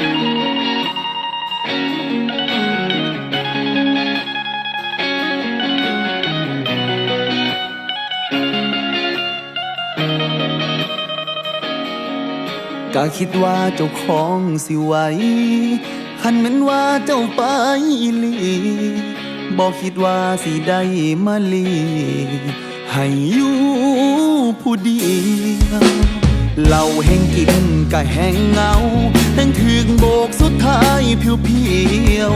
ก็คิดว่าเจ้าของสิไหวคันแม่นว่าเจ้าไปลีบอกคิดว่าสิได้มาลีให้อยู่ผู้เดียว เหล่าแห่งกินก็แห่งเหงาแห่งถึงโบกสุดท้ายเพียวเพียว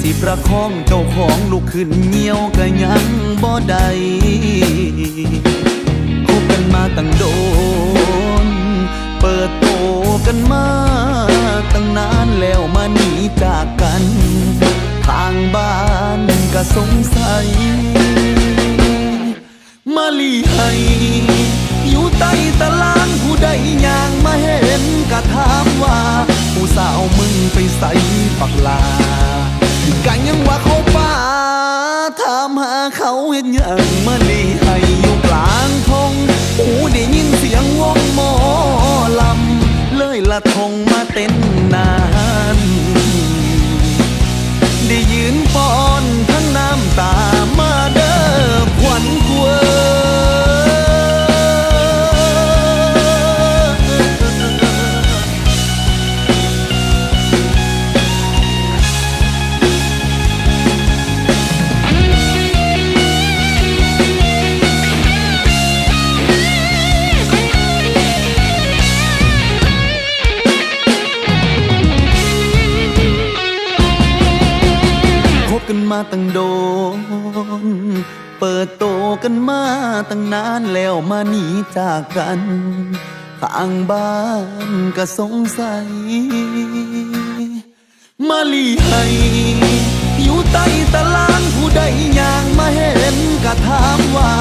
สิประคองเจ้าของลุกขึ้นเงียวก็ยังบ่ได้คบกันมาตั้งโดน เปิดโตกันมาตั้งนานแล้วมาหนีจากกัน ทางบ้านก็สงสัย ปักลากันยังว่าเขาป้าถามหาเขาเห็นอย่างมาดีให้อยู่กลางทงหูได้ยินเสียงวงหมอลำ เลยละทงมาเต้น มาตั้งโดน เปิดโตกันมาตั้งนานแล้วมาหนีจากกันทางบ้านก็สงสัย มาลีให้อยู่ใต้ตารางผู้ใดย่างมาเห็นก็ถามว่า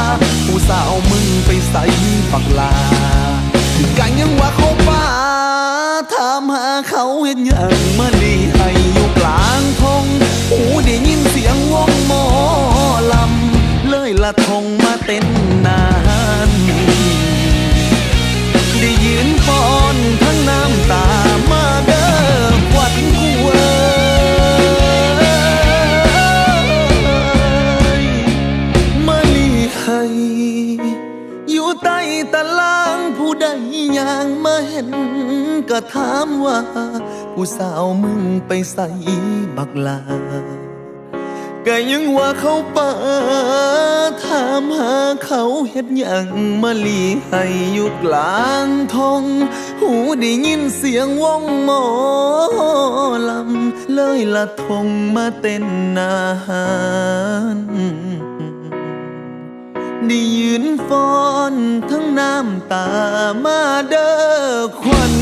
ผู้สาวมึงไปใส่ปักลากันยังว่าเขาป้าถามหาเขาเห็นอย่างมาำเลยละทงมาเต้นนานได้ยืนป้อนทั้งน้ำตามาเด้อขวัญกวยมาลีให้อยู่ใต้ตารางผู้ใดย่างมาเห็น ก็ถามว่า ผู้สาวมึงไปใส่บักลา ก็ยังว่าเขาป่าถามหาเขาเฮ็ดหยังมาลีให้อยู่กลางทงหูได้ยินเสียงวงหมอลำเลยละทงมาเต้นนานได้ยืนฟ้อนทั้งน้ำตามาเด้อควัน